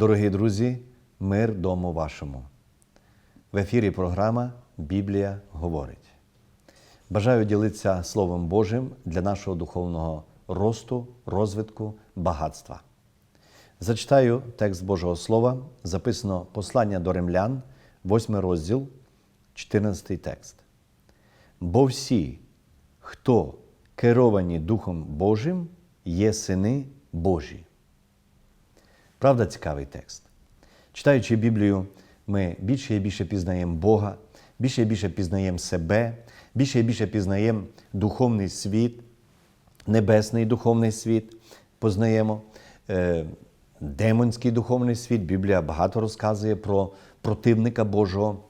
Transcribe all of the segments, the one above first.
Дорогі друзі, мир дому вашому. В ефірі програма Біблія говорить. Бажаю ділитися Словом Божим для нашого духовного росту, розвитку, багатства. Зачитаю текст Божого Слова, записано послання до римлян, 8 розділ, 14 текст. Бо всі, хто керовані Духом Божим, є сини Божі. Правда, цікавий текст. Читаючи Біблію, ми більше і більше пізнаємо Бога, більше і більше пізнаємо себе, більше і більше пізнаємо духовний світ, небесний духовний світ, познаємо е, демонський духовний світ. Біблія багато розказує про противника Божого,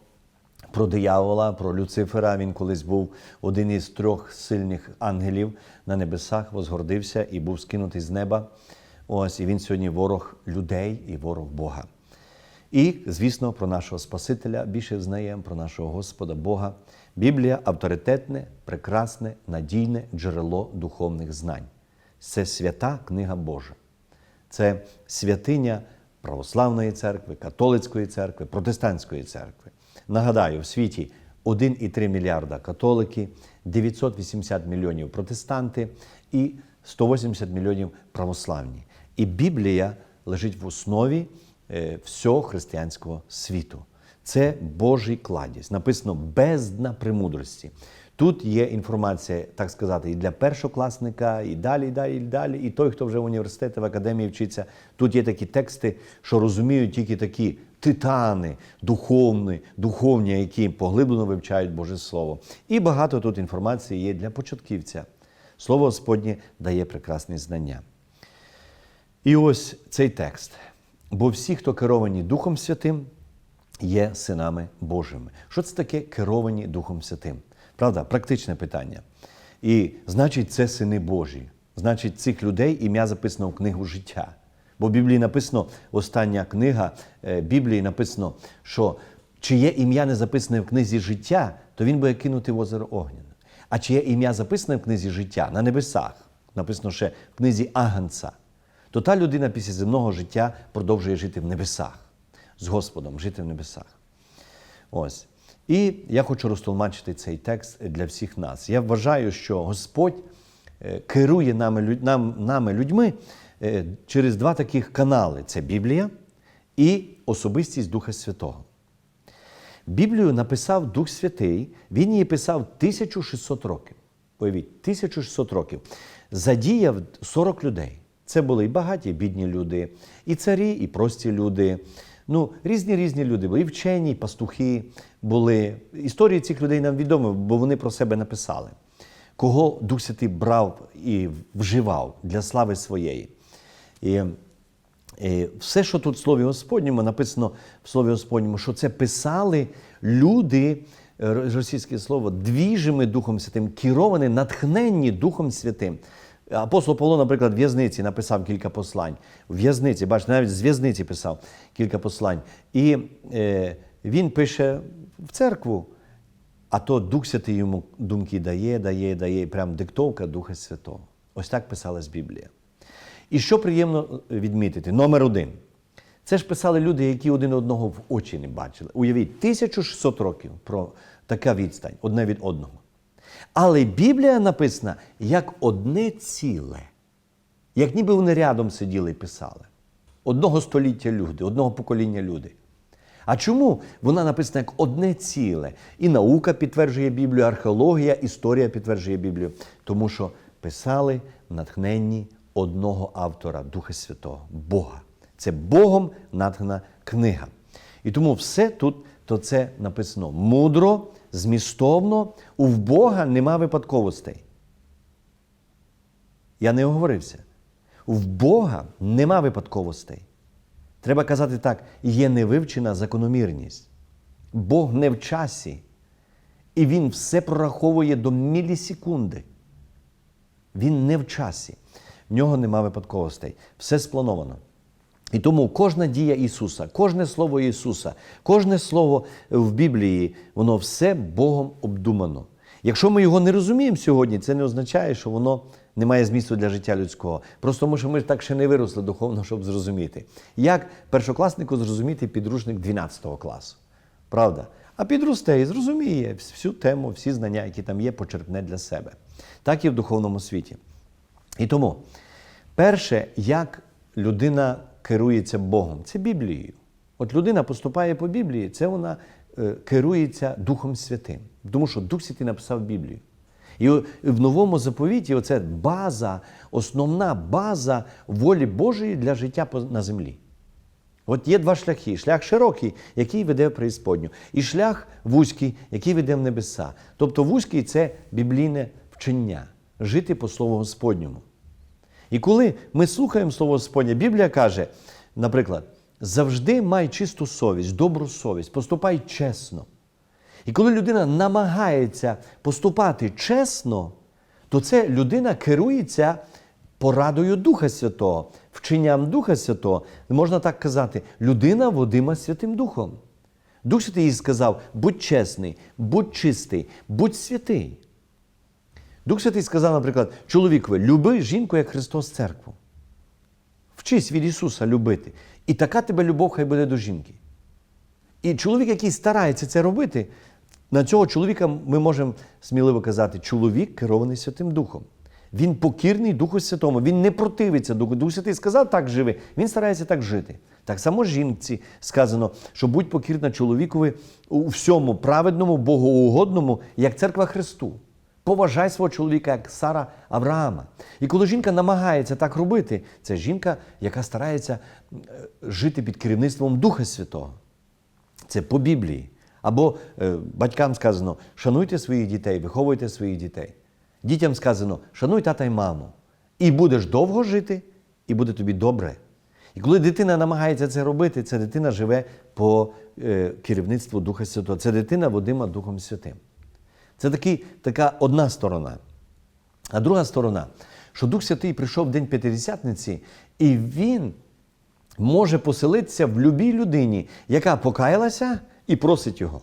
про диявола, про Люцифера. Він колись був один із трьох сильних ангелів на небесах, возгордився і був скинутий з неба. Ось і він сьогодні ворог людей і ворог Бога. І, звісно, про нашого Спасителя більше знаємо, про нашого Господа Бога. Біблія авторитетне, прекрасне, надійне джерело духовних знань. Це свята книга Божа. Це святиня Православної церкви, католицької церкви, протестантської церкви. Нагадаю, в світі 1,3 мільярда католики, 980 мільйонів протестанти і 180 мільйонів православні. І Біблія лежить в основі е, всього християнського світу. Це Божий кладість. Написано бездна премудрості. Тут є інформація, так сказати, і для першокласника, і далі, і далі, і далі. І той, хто вже в університеті, в академії вчиться. Тут є такі тексти, що розуміють тільки такі титани, духовні, духовні, які поглиблено вивчають Боже Слово. І багато тут інформації є для початківця. Слово Господнє дає прекрасні знання. І ось цей текст. Бо всі, хто керовані Духом Святим, є синами Божими. Що це таке керовані Духом Святим? Правда, практичне питання. І значить, це сини Божі. Значить, цих людей ім'я записано в книгу життя. Бо в Біблії написано, остання книга е, Біблії написано, що чиє ім'я не записане в книзі життя, то він буде кинути в озеро Огняне. А чиє ім'я записане в книзі життя на небесах, написано ще в книзі Аганца, то та людина після земного життя продовжує жити в небесах, з Господом жити в небесах. Ось. І я хочу розтолмачити цей текст для всіх нас. Я вважаю, що Господь е, керує нами, нам, нами людьми е, через два таких канали: це Біблія і особистість Духа Святого. Біблію написав Дух Святий, він її писав 1600 років. Уявіть, 1600 років. Задіяв 40 людей. Це були і багаті, і бідні люди, і царі, і прості люди. Ну, різні різні люди були, і вчені, і пастухи були. Історії цих людей нам відомі, бо вони про себе написали. Кого Дух Святий брав і вживав для слави своєї. І і все, що тут в Слові Господньому, написано в Слові Господньому, що це писали люди, е, російське слово, двіжими Духом Святим, керовані, натхненні Духом Святим. Апостол Павло, наприклад, в в'язниці написав кілька послань. В'язниці, бачите, навіть з в'язниці писав кілька послань. І е, він пише в церкву, а то Дух Святий йому думки дає, дає, дає, прям диктовка Духа Святого. Ось так писалась Біблія. І що приємно відмітити, номер один. Це ж писали люди, які один одного в очі не бачили. Уявіть, 1600 років про така відстань одне від одного. Але Біблія написана як одне ціле, як ніби вони рядом сиділи і писали. Одного століття люди, одного покоління люди. А чому вона написана як одне ціле? І наука підтверджує Біблію, археологія, історія підтверджує Біблію. Тому що писали натхненні одного автора, Духа Святого, Бога. Це Богом натхнена книга. І тому все тут то це написано мудро, змістовно. У Бога нема випадковостей. Я не оговорився. В Бога нема випадковостей. Треба казати так: є невивчена закономірність. Бог не в часі. І Він все прораховує до мілісекунди. Він не в часі. В нього нема випадковостей. Все сплановано. І тому кожна дія Ісуса, кожне слово Ісуса, кожне слово в Біблії, воно все Богом обдумано. Якщо ми його не розуміємо сьогодні, це не означає, що воно немає змісту для життя людського. Просто тому, що ми так ще не виросли духовно, щоб зрозуміти. Як першокласнику зрозуміти підручник 12 класу? Правда? А підросте і зрозуміє всю тему, всі знання, які там є, почерпне для себе. Так і в духовному світі. І тому, перше, як людина керується Богом, це Біблією. От людина поступає по Біблії, це вона е, керується Духом Святим. Тому що Дух Святий написав Біблію. І в новому заповіті оце база, основна база волі Божої для життя на землі. От є два шляхи: шлях широкий, який веде в преісподню, і шлях вузький, який веде в небеса. Тобто вузький це біблійне вчення, жити по Слову Господньому. І коли ми слухаємо Слово Господнє, Біблія каже, наприклад, завжди май чисту совість, добру совість, поступай чесно. І коли людина намагається поступати чесно, то це людина керується порадою Духа Святого, вченням Духа Святого. Можна так казати, людина водима Святим Духом. Дух Святий їй сказав: будь чесний, будь чистий, будь святий. Дух Святий сказав, наприклад, чоловікові, люби жінку, як Христос церкву. Вчись від Ісуса любити. І така тебе любов хай буде до жінки. І чоловік, який старається це робити, на цього чоловіка ми можемо сміливо казати, чоловік керований Святим Духом. Він покірний Духу Святому, він не противиться Духу. Дух Святий сказав так живи, він старається так жити. Так само жінці сказано, що будь покірна чоловікові у всьому праведному, богоугодному, як церква Христу. Поважай свого чоловіка, як Сара Авраама. І коли жінка намагається так робити, це жінка, яка старається е, жити під керівництвом Духа Святого. Це по Біблії. Або е, батькам сказано, шануйте своїх дітей, виховуйте своїх дітей. Дітям сказано, шануй тата й маму. І будеш довго жити, і буде тобі добре. І коли дитина намагається це робити, ця дитина живе по е, керівництву Духа Святого. Це дитина водима Духом Святим. Це такий, така одна сторона. А друга сторона, що Дух Святий прийшов в день П'ятидесятниці, і він може поселитися в любій людині, яка покаялася і просить його.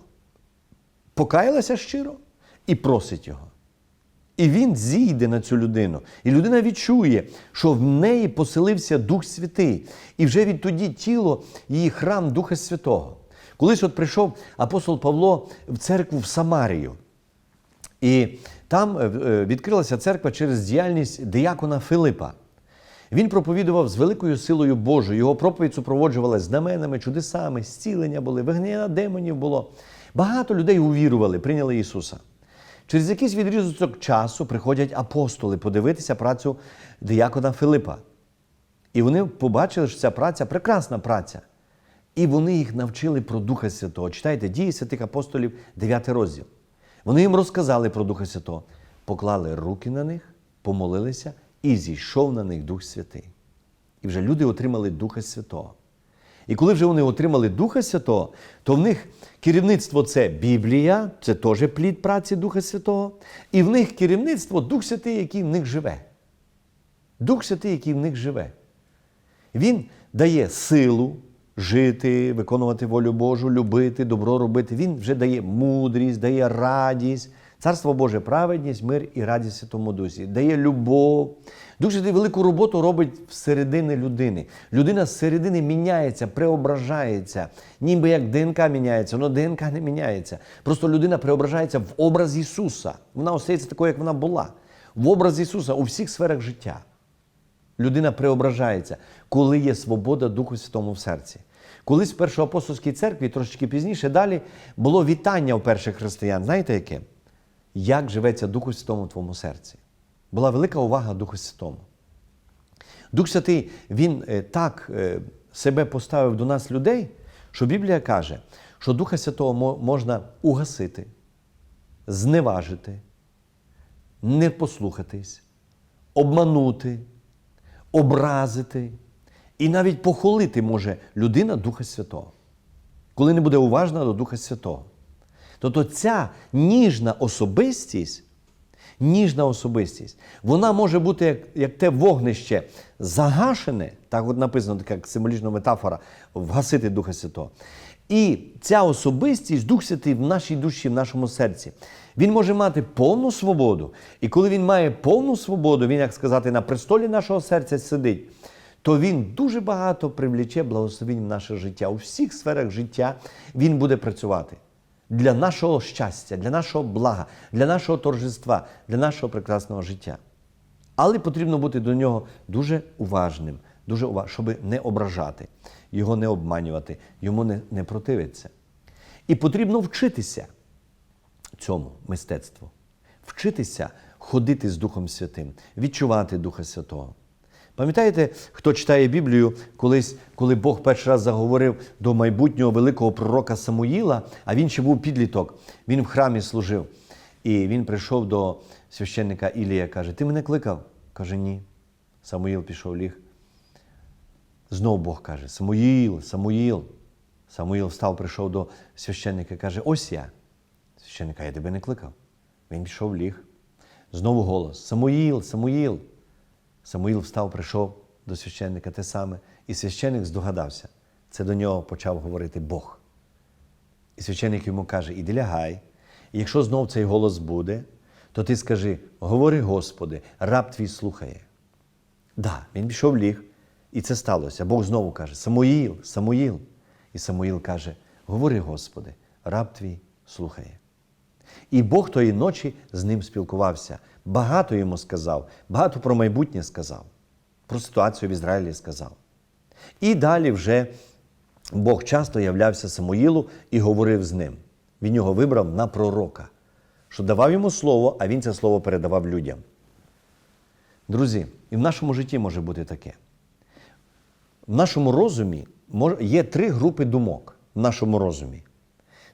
Покаялася щиро і просить його. І він зійде на цю людину. І людина відчує, що в неї поселився Дух Святий. І вже відтоді тіло її храм Духа Святого. Колись от прийшов апостол Павло в церкву в Самарію. І там е, е, відкрилася церква через діяльність диякона Филипа. Він проповідував з великою силою Божою. Його проповідь супроводжувалася знаменами, чудесами, зцілення були, вигнання демонів було. Багато людей увірували, прийняли Ісуса. Через якийсь відрізок часу приходять апостоли подивитися працю диякона Филипа. І вони побачили, що ця праця прекрасна праця. І вони їх навчили про Духа Святого. Читайте дії святих апостолів, 9 розділ. Вони їм розказали про Духа Святого, поклали руки на них, помолилися, і зійшов на них Дух Святий. І вже люди отримали Духа Святого. І коли вже вони отримали Духа Святого, то в них керівництво це Біблія, це теж плід праці Духа Святого, і в них керівництво Дух Святий, який в них живе. Дух Святий, який в них живе. Він дає силу жити, виконувати волю Божу, любити, добро робити. Він вже дає мудрість, дає радість, царство Боже, праведність, мир і радість Святому Дусі, дає любов. Дух Святий велику роботу робить всередини людини. Людина зсередини міняється, преображається, ніби як ДНК міняється, але ДНК не міняється. Просто людина преображається в образ Ісуса. Вона остається такою, як вона була. В образ Ісуса у всіх сферах життя. Людина преображається, коли є свобода Духу Святому в серці. Колись в першоапостольській церкві, трошечки пізніше далі, було вітання у перших християн. Знаєте яке? Як живеться Духу Святому в твоєму серці? Була велика увага Духу Святому. Дух Святий, Він е, так е, себе поставив до нас людей, що Біблія каже, що Духа Святого можна угасити, зневажити, не послухатись, обманути, образити і навіть похолити може людина Духа Святого, коли не буде уважна до Духа Святого. Тобто ця ніжна особистість, ніжна особистість, вона може бути як, як те вогнище загашене, так от написано, така символічна метафора, вгасити Духа Святого. І ця особистість, Дух Святий в нашій душі, в нашому серці, Він може мати повну свободу. І коли він має повну свободу, він, як сказати, на престолі нашого серця сидить, то він дуже багато привліче благословень в наше життя. У всіх сферах життя він буде працювати для нашого щастя, для нашого блага, для нашого торжества, для нашого прекрасного життя. Але потрібно бути до нього дуже уважним, дуже уважним, щоб не ображати, його не обманювати, йому не, не противитися. І потрібно вчитися цьому мистецтву, вчитися ходити з Духом Святим, відчувати Духа Святого. Пам'ятаєте, хто читає Біблію, колись, коли Бог перший раз заговорив до майбутнього великого пророка Самуїла, а він ще був підліток, він в храмі служив. І він прийшов до священника Ілія, каже: Ти мене кликав? Каже, ні. Самуїл пішов ліг. Знову Бог каже: Самуїл, Самуїл. Самуїл встав, прийшов до священника і каже: Ось я. Священника, я тебе не кликав. Він пішов ліг. Знову голос: Самуїл, Самуїл. Самуїл встав, прийшов до священника те саме, і священник здогадався. Це до нього почав говорити Бог. І священник йому каже: Іди лягай, і якщо знов цей голос буде, то ти скажи: Говори, Господи, раб твій слухає. Да, він пішов ліг, і це сталося. Бог знову каже: Самуїл, Самуїл. І Самуїл каже: Говори, Господи, раб твій слухає. І Бог тої ночі з ним спілкувався. Багато йому сказав, багато про майбутнє сказав, про ситуацію в Ізраїлі сказав. І далі вже Бог часто являвся Самуїлу і говорив з ним. Він його вибрав на пророка, що давав йому слово, а він це слово передавав людям. Друзі, і в нашому житті може бути таке. В нашому розумі є три групи думок в нашому розумі.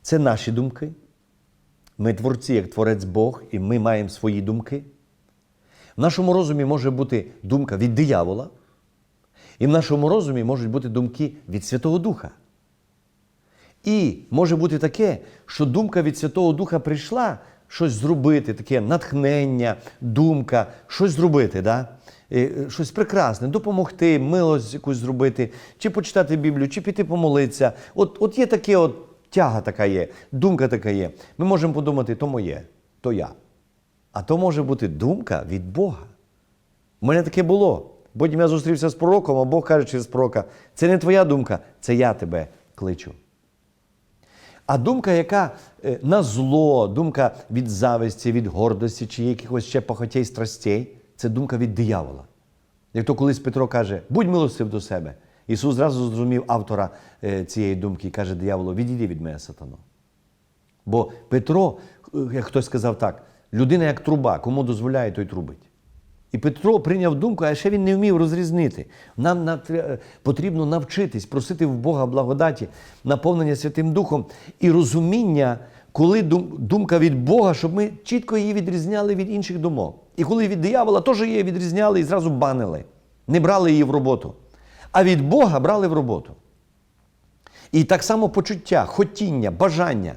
Це наші думки. Ми творці, як творець Бог, і ми маємо свої думки. В нашому розумі може бути думка від диявола, і в нашому розумі можуть бути думки від Святого Духа. І може бути таке, що думка від Святого Духа прийшла щось зробити, таке натхнення, думка, щось зробити, да? Е, щось прекрасне, допомогти, милость якусь зробити, чи почитати Біблію, чи піти помолитися. От, от є таке, от тяга така є, думка така є. Ми можемо подумати, то моє, то я. А то може бути думка від Бога. У мене таке було. Потім я зустрівся з пророком, а Бог каже через пророка: це не твоя думка, це я тебе кличу. А думка, яка е, на зло, думка від зависті, від гордості чи якихось ще похотей страстей, це думка від диявола. Як то колись Петро каже, будь милостив до себе. Ісус зразу зрозумів автора е, цієї думки каже дияволу, відійди від мене, сатано. Бо Петро, е, як хтось сказав так, людина як труба, кому дозволяє, той трубить. І Петро прийняв думку, а ще він не вмів розрізнити. Нам потрібно навчитись, просити в Бога благодаті, наповнення Святим Духом і розуміння, коли думка від Бога, щоб ми чітко її відрізняли від інших думок. І коли від диявола теж її відрізняли і зразу банили, не брали її в роботу. А від Бога брали в роботу. І так само почуття, хотіння, бажання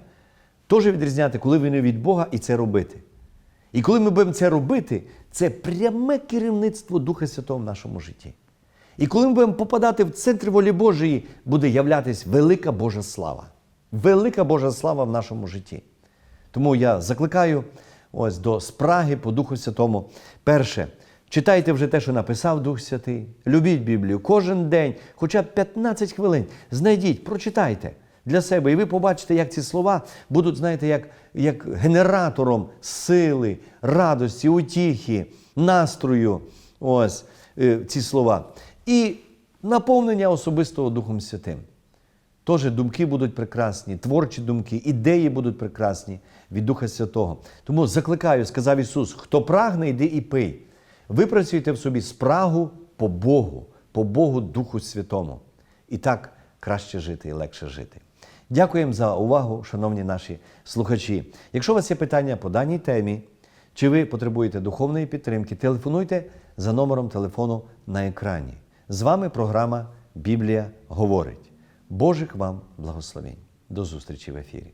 теж відрізняти, коли вони від Бога, і це робити. І коли ми будемо це робити, це пряме керівництво Духа Святого в нашому житті. І коли ми будемо попадати в центр волі Божої, буде являтись велика Божа слава. Велика Божа слава в нашому житті. Тому я закликаю ось до спраги по Духу Святому. Перше, читайте вже те, що написав Дух Святий. Любіть Біблію кожен день, хоча б 15 хвилин. Знайдіть, прочитайте для себе, і ви побачите, як ці слова будуть, знаєте, як, як генератором сили, радості, утіхи, настрою. Ось е, ці слова. І наповнення особистого Духом Святим. Теж думки будуть прекрасні, творчі думки, ідеї будуть прекрасні від Духа Святого. Тому закликаю, сказав Ісус: хто прагне, йди і пий. Випрацюйте в собі спрагу по Богу, по Богу Духу Святому. І так краще жити і легше жити. Дякуємо за увагу, шановні наші слухачі. Якщо у вас є питання по даній темі, чи ви потребуєте духовної підтримки, телефонуйте за номером телефону на екрані. З вами програма Біблія говорить. Божих вам благословень. До зустрічі в ефірі.